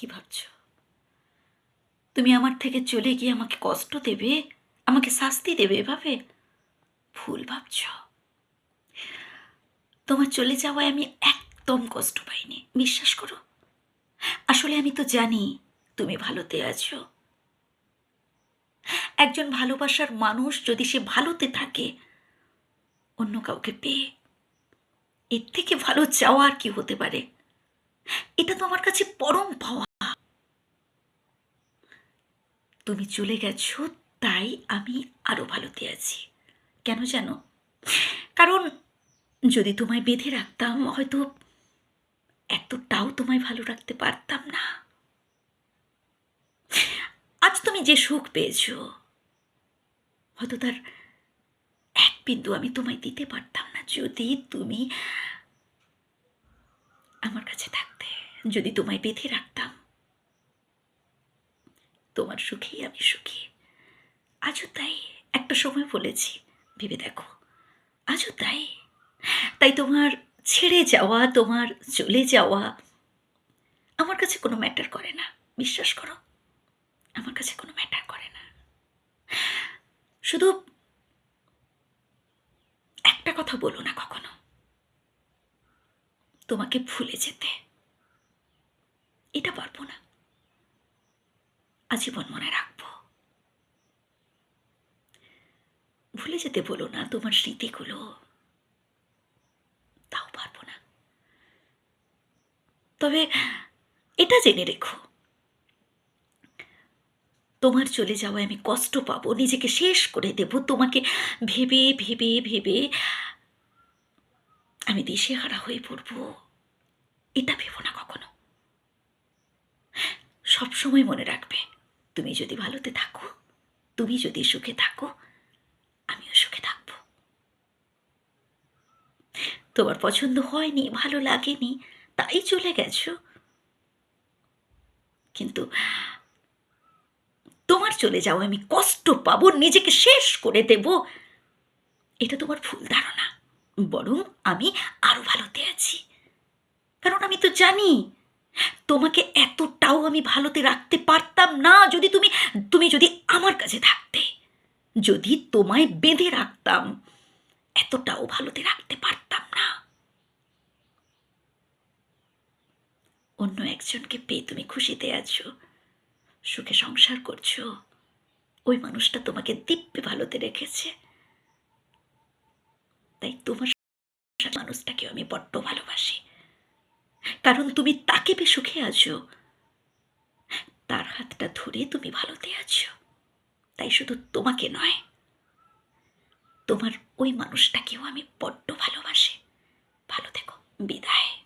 কি ভাবছ? তুমি আমার থেকে চলে গিয়ে আমাকে কষ্ট দেবে? আমাকে শাস্তি দেবে এভাবে? ভুল ভাবছ? তোমার চলে যাওয়ায় আমি একদম কষ্ট পাইনি, বিশ্বাস করো। আসলে আমি তো জানি তুমি ভালোতে আছো। একজন ভালোবাসার মানুষ যদি সে ভালোতে থাকে, অন্য কাউকে পেয়ে এর থেকে ভালো চাওয়া আর কি হতে পারে? এটা তো আমার কাছে পরম পাওয়া। তুমি চলে গেছো, তাই আমি আরও ভালোতে আছি। কেন জানো? কারণ যদি তোমায় বেঁধে রাখতাম, হয়তো এতটাও তোমায় ভালো রাখতে পারতাম না। আজ তুমি যে সুখ পেয়েছ, হয়তো তার এক বিন্দু আমি তোমায় দিতে পারতাম না, যদি তুমি আমার কাছে থাকতে, যদি তোমায় বেঁধে রাখতাম। তোমার সুখেই আমি সুখী। আজও তাই, একটা সময় বলেছি, ভেবে দেখো। আজও তাই। তাই তোমার ছেড়ে যাওয়া, তোমার চলে যাওয়া আমার কাছে কোনো ম্যাটার করে না। বিশ্বাস করো, আমার কাছে কোনো ম্যাটার করে না। শুধু একটা কথা বলো না কখনো। তোমাকে ভুলে যেতে। এটা পারব না। আজীবন মনে রাখব। ভুলে যেতে বলো না তোমার স্মৃতিগুলো। তাও পারব না। তবে এটা জেনে রেখো। তোমার চলে যাওয়ায় আমি কষ্ট পাবো, নিজেকে শেষ করে দেব, তোমাকে ভেবে ভেবে ভেবে আমি দিশেহারা হয়ে পড়ব। এটা ভেবো না কখনো। সবসময় মনে রাখবে। তুমি যদি ভালোতে থাকো, তুমি যদি সুখে থাকো, আমিও সুখে থাকব। তোমার পছন্দ হয়নি, ভালো লাগেনি, তাই চলে গেছো। কিন্তু তোমার চলে যাও আমি কষ্ট পাবো, নিজেকে শেষ করে দেব। এটা তোমার ভুল ধারণা। বরং আমি আরও ভালোতে আছি। কারণ আমি তো জানি তোমাকে এতটাও আমি ভালোতে রাখতে পারতাম না যদি তুমি তুমি যদি আমার কাছে থাকতে। যদি তোমায় বেঁধে রাখতাম, এতটাও ভালোতে রাখতে পারতাম না। অন্য একজনকে পেয়ে তুমি খুশিতে আছো, সুখে সংসার করছ, ওই মানুষটা তোমাকে দিব্যে ভালোতে রেখেছে। তাই তোমার মানুষটাকেও আমি বড্ড ভালোবাসি। কারণ তুমি তাকে বে সুখে আছো। তার হাতটা ধরে তুমি ভালোতে আছো। তাই শুধু তোমাকে নয়, তোমার ওই মানুষটাকেও আমি বড্ড ভালোবাসি। ভালো থেকো, বিদায়।